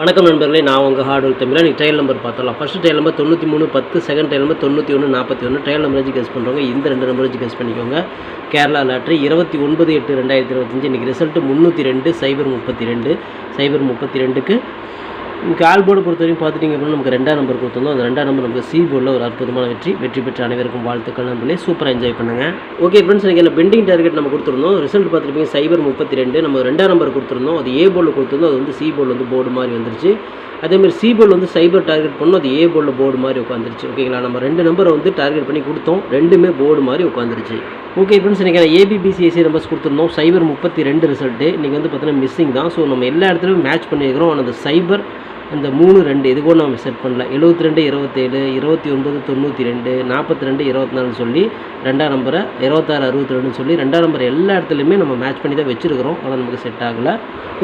வணக்கம் நண்பர்களே நான் உங்கள் ஹார்ட் ஒர்க் நீங்கள் ட்ரையல் நம்பர் பார்த்தலாம் ஃபஸ்ட்டு ட்ரையல் நம்பர் தொண்ணூற்றி மூணு பத்து. செகண்ட் ட்ரையல் நம்பர் தொண்ணூற்றி ஒன்று நாற்பத்தி ஒன்று ட்ரையல் நம்பர் வச்சு கெஸ் பண்ணுறவங்க இந்த ரெண்டு நம்பர் வச்சு கெஸ் பண்ணிக்கோங்க. கேரளா லாட்ரி இருபத்தி ஒன்பது எட்டு ரெண்டாயிரத்தி இருபத்தஞ்சு. இன்றைக்கி ரிசல்ட்டு முந்நூற்றி ரெண்டு சைபர் முப்பத்தி ரெண்டு. சைபர் முப்பத்தி ரெண்டுக்கு கால்போர்டு பொறுத்த வரைக்கும் பார்த்துட்டிங்க அப்படின்னா நமக்கு ரெண்டாம் நம்பர் கொடுத்துருந்தோம். அந்த ரெண்டாம் நம்பர் நமக்கு சி போர்டில் ஒரு அற்புதமான வெற்றி. வெற்றி பெற்ற அனைவருக்கும் வாழ்த்துக்கள் நம்பளே சூப்பராக என்ஜாய் பண்ணுங்கள் ஓகே ஃப்ரெண்ட்ஸ் எனக்கு பெண்டிங் டார்கெட் நம்ம கொடுத்துருந்தோம். ரிசல்ட் பார்த்துருப்பீங்க சைபர் முப்பத்தி ரெண்டு நம்ம ரெண்டாம் நம்பர் கொடுத்துருந்தோம். அது ஏ போர்டில் கொடுத்துருந்தோம். அது வந்து சி போர்டில் வந்து போர்டு மாதிரி வந்துருச்சு. அதேமாதிரி சி போர்டில் வந்து சைபர் டார்கெட் பண்ணோம். அது ஏ போர்டில் போர்டு மாதிரி உட்காந்துருச்சு ஓகேங்களா நம்ம ரெண்டு நம்பரை வந்து டார்கெட் பண்ணி கொடுத்தோம். ரெண்டுமே போர்டு மாதிரி உட்காந்துருச்சு ஓகே ஃப்ரெண்ட்ஸ் எனக்கு ஏபிபிசிஎஸ்சி நம்பர்ஸ் கொடுத்துருந்தோம். சைபர் முப்பத்தி ரெண்டு ரிசல்ட்டு நீங்கள் வந்து பார்த்தீங்கன்னா மிஸ்ஸிங் தான். ஸோ நம்ம எல்லா இடத்துலையும் மேட்ச் பண்ணியிருக்கிறோம். ஆனால் அந்த சைபர் இந்த மூணு ரெண்டு இது கூட நம்ம செட் பண்ணல எழுபத்தி ரெண்டு இருபத்தேழு இருபத்தி ஒன்பது தொண்ணூற்றி ரெண்டு நாற்பத்தி ரெண்டு இருபத்தி நாலுன்னு சொல்லி ரெண்டாம் நம்பரை இருபத்தாறு அறுபத்தி ரெண்டுன்னு சொல்லி ரெண்டாம் நம்பர் எல்லா இடத்துலையுமே நம்ம மேட்ச் பண்ணி தான் வச்சுருக்கிறோம். ஆனால் நமக்கு செட் ஆகலை.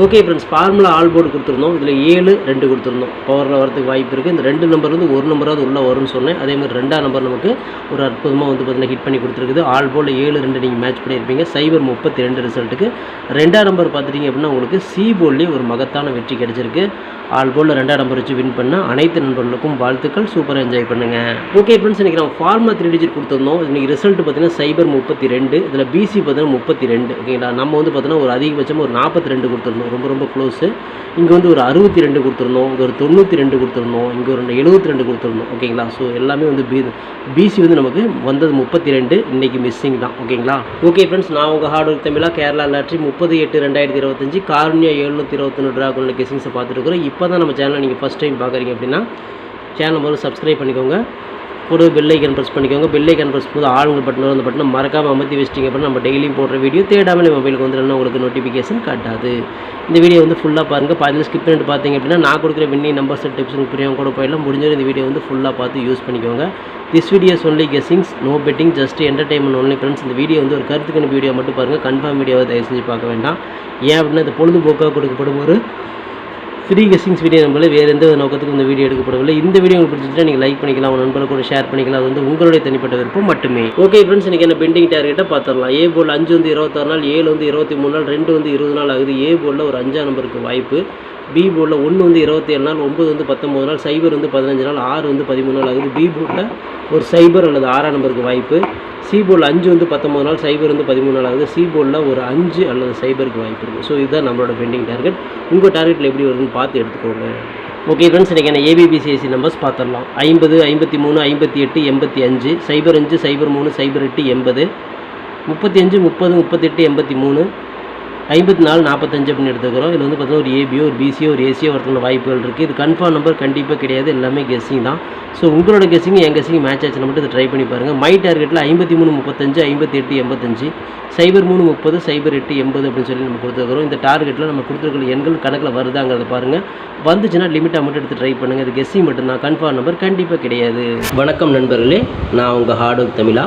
Okay friends formula all board கொடுத்துருந்தோம். இதில் ஏழு ரெண்டு கொடுத்துருந்தோம். பவரில் வரதுக்கு வாய்ப்பு இருக்குது இந்த ரெண்டு நம்பர் வந்து ஒரு நம்பராவது உள்ளே வரும்னு சொன்னேன். அதே மாதிரி ரெண்டாம் நம்பர் நமக்கு ஒரு அற்புதமாக வந்து பார்த்திங்கன்னா ஹிட் பண்ணி கொடுத்துருக்குது. ஆல் போர்டில் ஏழு ரெண்டு நீங்கள் மேட்ச் பண்ணியிருப்பீங்க. சைபர் முப்பத்தி ரெண்டு ரிசல்ட்டுக்கு ரெண்டாம் நம்பர் பார்த்துட்டிங்க அப்படின்னா உங்களுக்கு சி போர்ட்லேயே ஒரு மகத்தான வெற்றி கிடச்சிருக்கு. ஆல் போர்டில் ரெண்டாம் நம்பர் வச்சு வின் பண்ண அனைத்து நண்பர்களுக்கும் வாழ்த்துக்கள். சூப்பராக என்ஜாய் பண்ணுங்கள் ஓகே ஃப்ரெண்ட்ஸ் இன்றைக்கி நம்ம ஃபார்மா த்ரீ டிஜிட் கொடுத்துருந்தோம். இன்றைக்கி ரிசல்ட் பார்த்தீங்கன்னா சைபர் முப்பத்தி ரெண்டு இதில் பிசி பார்த்தீங்கன்னா முப்பத்தி ரெண்டு ஓகேங்களா நம்ம வந்து பார்த்தீங்கன்னா ஒரு அதிகபட்சமாக ஒரு நாற்பத்தி ரெண்டு கொடுத்துருந்தோம். ரொம்ப ரொம்ப க்ளோஸு இங்கே வந்து ஒரு அறுபத்தி ரெண்டு கொடுத்துருந்தோம். இங்கே ஒரு தொண்ணூற்றி ரெண்டு கொடுத்துருந்தோம். இங்கே ஒரு எழுபத்தி ரெண்டு கொடுத்துருந்தோம். ஓகேங்களா ஸோ எல்லாமே வந்து பி பிசி வந்து நமக்கு வந்தது முப்பத்தி ரெண்டு இன்றைக்கி மிஸ்ஸிங் தான் ஓகேங்களா ஓகே ஃப்ரெண்ட்ஸ் நான் உங்கள் ஹார்ட் ஒர்க் தமிழாக கேரளா லாட்ரி முப்பது எட்டு ரெண்டாயிரத்தி இருபத்தஞ்சி கார்னியா எழுநூற்றி இருபத்தொன்று ட்ராகோனில் கெசிங்ஸை பார்த்துட்டு இருக்கிறோம். இப்போ தான் நம்ம சேனலை நீங்கள் ஃபஸ்ட் டைம் பார்க்குறீங்க அப்படின்னா சேனல் முதல்ல சப்ஸ்கிரைப் பண்ணிக்கோங்க. கூட பெல் ஐக்கன் ப்ரெஸ் பண்ணிக்கோங்க. பெல் ஐக்கன் ப்ரெஸ் போது ஆளுங்க பட்டன் அந்த பட்டனை மறக்காமல் அமர்த்தி வச்சிட்டிங்க அப்படின்னா நம்ம டெய்லியும் போடுற வீடியோ தேடாமலே மொபைலுக்கு வந்துடணும் உங்களுக்கு நோட்டிஃபிகேஷன் காட்டாது. இந்த வீடியோ வந்து ஃபுல்லாக பாருங்கள் பாதியில் ஸ்கிப் பண்ணிட்டு பார்த்தீங்க அப்படின்னா நான் கொடுக்குற வின்னி நம்பர்ஸ் டிப்ஸ் புரியும் கூட போயிடலாம். முடிஞ்சவரை இந்த வீடியோ வந்து ஃபுல்லாக பார்த்து யூஸ் பண்ணிக்கோங்க. This videos only guessings no betting just entertainment only friends இந்த வீடியோ வந்து ஒரு கருத்துக்கான வீடியோ மட்டும் பாருங்கள் கன்ஃபார்ம் வீடியோவை தயவு செஞ்சு பார்க்க வேண்டாம். ஏன் அப்படின்னா இந்த பொழுதுபோக்காக கொடுக்கப்படும் ஒரு ஃப்ரீ கெஸ்டிங்ஸ் வீடியோ நம்மள வேறு எந்த நோக்கத்துக்கும் இந்த வீடியோ எடுக்கப்படவில்லை. இந்த வீடியோ உங்களுக்கு பிடிச்சிட்டு நீங்கள் லைக் பண்ணிக்கலாம் உங்கள் நண்பர்கள் கூட ஷேர் பண்ணிக்கலாம். அது வந்து உங்களுடைய தனிப்பட்ட விருப்பம் மட்டுமே. ஓகே ஃப்ரெண்ட்ஸ் இன்றைக்கி என்ன பெண்டிங் டார்கெட்டை பார்த்துடலாம் ஏ போல் அஞ்சு வந்து இருபத்தாறு நாள் ஏழு வந்து இருபத்தி மூணு நாள் ரெண்டு வந்து இருபது நாள் ஆகுது. ஏ போர்டில் ஒரு அஞ்சாம் நம்பருக்கு வாய்ப்பு. பி போர்டில் ஒன்று வந்து இருபத்தி ஏழு நாள் ஒம்பது வந்து பத்தொம்பது நாள் சைபர் வந்து பதினஞ்சு நாள் ஆறு வந்து பதிமூணு நாள் ஆகுது. பி போர்டில் ஒரு சைபர் அல்லது ஆறாம் நம்பருக்கு வாய்ப்பு. சி போர்டில் அஞ்சு வந்து பத்தொம்பது நாள் சைபர் வந்து பதிமூணு நாள் ஆகுது. சி போர்டில் ஒரு அஞ்சு அல்லது சைபருக்கு வாய்ப்பு இருக்குது ஸோ இதுதான் நம்மளோட பெண்டிங் டார்கெட் உங்கள் டார்கெட்டில் எப்படி வருதுன்னு பார்த்து எடுத்துக்கோங்க. ஓகே ஃப்ரெண்ட்ஸ் இன்றைக்கி என்ன ஏபிபிசிஎஸ்சி நம்பர்ஸ் பார்த்துடலாம். ஐம்பது ஐம்பத்தி மூணு ஐம்பத்தி எட்டு எண்பத்தி அஞ்சு சைபர் அஞ்சு சைபர் மூணு சைபர் எட்டு எண்பது. முப்பத்தி அஞ்சு முப்பது முப்பத்தெட்டு எண்பத்தி மூணு. ஐம்பத்தி நாலு நாற்பத்தஞ்சு அப்படின்னு எடுத்துக்கிறோம். இதில் வந்து பார்த்தீங்கன்னா ஒரு ஏபியோ ஒரு பிசியோ ஒரு ஏசியோ ஒருத்தவங்க வாய்ப்புகள் இருக்குது இது கன்ஃபார்ம் நம்பர் கண்டிப்பாக கிடையாது. எல்லாமே கெஸ்ஸிங் தான். ஸோ உங்களோட கெஸ்ஸிங் என் கெஸ்ஸிங் மேட்ச் ஆச்சுன்னு மட்டும் இதை ட்ரை பண்ணி பாருங்கள் மை டார்கெட்டில் ஐம்பத்தி மூணு முப்பத்தஞ்சு ஐம்பத்தி எட்டு எண்பத்தஞ்சு. சைபர் மூணு முப்பது சைபர் எட்டு எண்பது அப்படின்னு சொல்லி நம்ம கொடுத்துருக்குறோம். இந்த டார்கெட்டில் நம்ம கொடுத்துருக்கிற எண்கள் கணக்கில் வருதாங்கிறத பாருங்கள் வந்துச்சுன்னா லிமிட்டாக மட்டும் எடுத்து ட்ரை பண்ணுங்கள் இது கெஸ்ஸிங் மட்டும்தான். கன்ஃபார்ம் நம்பர் கண்டிப்பாக கிடையாது. வணக்கம் நண்பர்களே. நான் உங்கள் ஹார்ட் ஒர்க் தமிழா.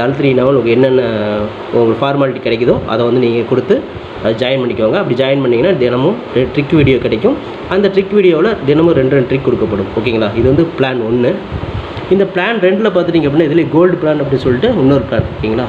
அதை அழுத்தினீங்கன்னா உங்களுக்கு என்னென்ன உங்களுக்கு ஃபார்மாலிட்டி கிடைக்குதோ அதை வந்து நீங்கள் கொடுத்து அதை ஜாயின் பண்ணிக்கோங்க. அப்படி ஜாயின் பண்ணிங்கன்னா தினமும் ட்ரிக் வீடியோ கிடைக்கும். அந்த ட்ரிக் வீடியோவில் தினமும் ரெண்டு ரெண்டு ட்ரிக் கொடுக்கப்படும். ஓகேங்களா இது வந்து பிளான் ஒன்று இந்த பிளான் ரெண்டில் பார்த்துட்டிங்க அப்படின்னா இதில் கோல்டு பிளான் அப்படின்னு சொல்லிட்டு இன்னொரு பிளான் ஓகேங்களா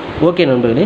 ஓகே நண்பர்களே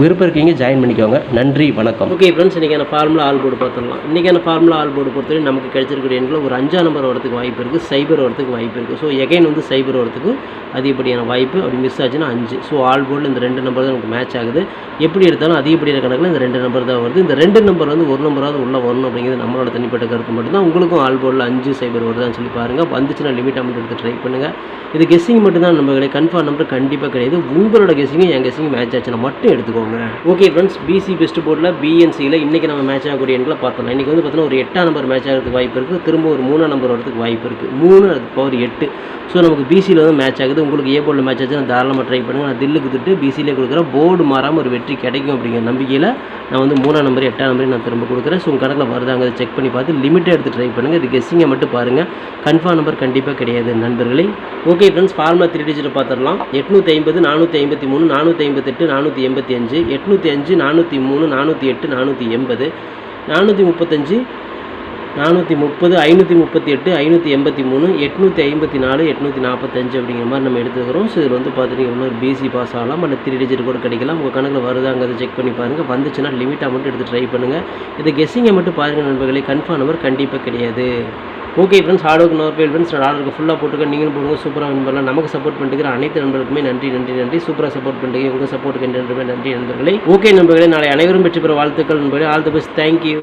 விருப்பம் இருக்கீங்க ஜாயின் பண்ணிக்கோங்க. நன்றி வணக்கம். ஓகே ஃப்ரெண்ட்ஸ் இன்றைக்கான ஃபார்முலா ஆல் போர்டு பார்த்துடலாம். இன்றைக்கான ஃபார்முலா ஆல் போர்டு பொறுத்தவரை நமக்கு கிடைச்சிருக்கிற எண்களில் ஒரு அஞ்சாம் நம்பர் வரத்துக்கு வாய்ப்பு இருக்குது சைபர் வரத்துக்கு வாய்ப்பு இருக்குது ஸோ எகைன் வந்து சைபர் வரத்துக்கு அதிகப்படியான வாய்ப்பு. அப்படி மிஸ் ஆச்சுன்னா அஞ்சு. ஸோ ஆல் போர்டில் இந்த ரெண்டு நம்பர் தான் நமக்கு மேட்ச் ஆகுது. எப்படி எடுத்தாலும் அதிகப்படியான கணக்கில் இந்த ரெண்டு நம்பர் தான் வருது. இந்த ரெண்டு நம்பர் வந்து ஒரு நம்பராவது உள்ளே வரணும் அப்படிங்கிறது நம்மளோட தனிப்பட்ட கருத்து மட்டும்தான். உங்களுக்கும் ஆல் போர்டில் அஞ்சு சைபர் வருதான்னு சொல்லி பாருங்கள் வந்துச்சுன்னா லிமிட் அமௌண்ட் எடுத்து ட்ரை பண்ணுங்கள் இது கெஸ்ஸிங் மட்டும்தான் கிடையாது கன்ஃபார்ம் நம்பர் கண்டிப்பாக கிடையாது. உங்களோட கெஸ்ஸிங்கும் என் கெஸ்ஸிங் மேட்ச் ஆச்சுன்னா மட்டும் எடுத்துக்கோங்க. ஓகே ஃப்ரெண்ட்ஸ் பிசி பெஸ்ட் போர்டில் பிஎன்சியில் இன்றைக்கி நம்ம மேட்ச் ஆகக்கூடிய எண்களை பார்த்தோம் இன்றைக்கி வந்து பார்த்தீங்கன்னா ஒரு எட்டாம் நம்பர் மேட்ச் ஆகிறதுக்கு வாய்ப்பு இருக்குது திரும்ப ஒரு மூணாம் நம்பர் வரதுக்கு வாய்ப்பு இருக்குது மூணு அது பவர் எட்டு. ஸோ நமக்கு பிசியில் வந்து மேட்ச் ஆகுது. உங்களுக்கு ஏ போர்டில் மேட்ச் ஆச்சு தாராளமாக ட்ரை பண்ணுங்கள் நான் தில்லுக்கு திட்டு பிசியிலே கொடுக்குறேன். போர்டு மாறாமல் ஒரு வெற்றி கிடைக்கும் அப்படிங்கிற நம்பிக்கையில் நான் வந்து மூணாம் நம்பர் எட்டாம் நம்பரையும் நான் திரும்ப கொடுக்குறேன். ஸோ உங்கள் கணக்கில் வருதாங்க அதை செக் பண்ணி பார்த்து லிமிட்டாக எடுத்து ட்ரை பண்ணுங்கள் இது கெஸ்ஸிங்கை மட்டும் பாருங்கள் கன்ஃபார்ம் நம்பர் கண்டிப்பாக கிடையாது நண்பர்களே. ஓகே ஃப்ரெண்ட்ஸ் ஃபார்முலா த்ரீ டிஜிட்டில் பார்த்துடலாம். எட்நூற்றி ஐம்பது நானூற்றி ஐம்பத்தி மூணு நானூற்றி எண்பத்தெட்டு நானூற்றி எண்பத்தி அஞ்சு எட்நூற்றி அஞ்சு நானூற்றி மூணு நானூற்றி எட்டு நானூற்றி எண்பது நானூற்றி முப்பத்தஞ்சு நானூற்றி முப்பது ஐநூற்றி முப்பத்தி எட்டு ஐநூற்றி எண்பத்தி மூணு எட்நூற்றி ஐம்பத்தி நாலு எட்நூற்றி நாற்பத்தஞ்சு அப்படிங்கிற மாதிரி நம்ம எடுத்துக்கிறோம். ஸோ இதில் வந்து பார்த்துட்டிங்கன்னா பிசி பாஸ் ஆகலாம். அல்ல த்ரீ டிஜிட் கூட கிடைக்கலாம். உங்கள் கணக்கில் வருதாங்கிறத செக் பண்ணி பாருங்கள் வந்துச்சுன்னா லிமிட்டாக மட்டும் எடுத்து ட்ரை பண்ணுங்கள் இதை கெஸ்ஸிங்கை மட்டும் பாருங்கள் நண்பர்களே. கன்ஃபார்ம் நம்பர் கண்டிப்பாக கிடையாது. ஓகே ஃப்ரெண்ட்ஸ் ஹார்ட் ஒர்க் நோர் பேர் ஃப்ரெண்ட்ஸ் ஆர்டருக்கு ஃபுல்லாக போட்டுக்க நீங்களும் போடுங்க. சூப்பராக வின் பண்ணலாம். நமக்கு சப்போர்ட் பண்ணிட்டு அனைத்து நண்பர்களுக்குமே நன்றி நன்றி நன்றி. சூப்பராக சப்போர்ட் பண்ணிட்டு உங்கள் சப்போர்ட்டுக்கு நன்றி நன்றி நண்பர்களே. ஓகே நண்பர்களே நாளை அனைவரும் பெற்று பெற வாழ்த்துக்கள் நண்பர்களே. All the best thank you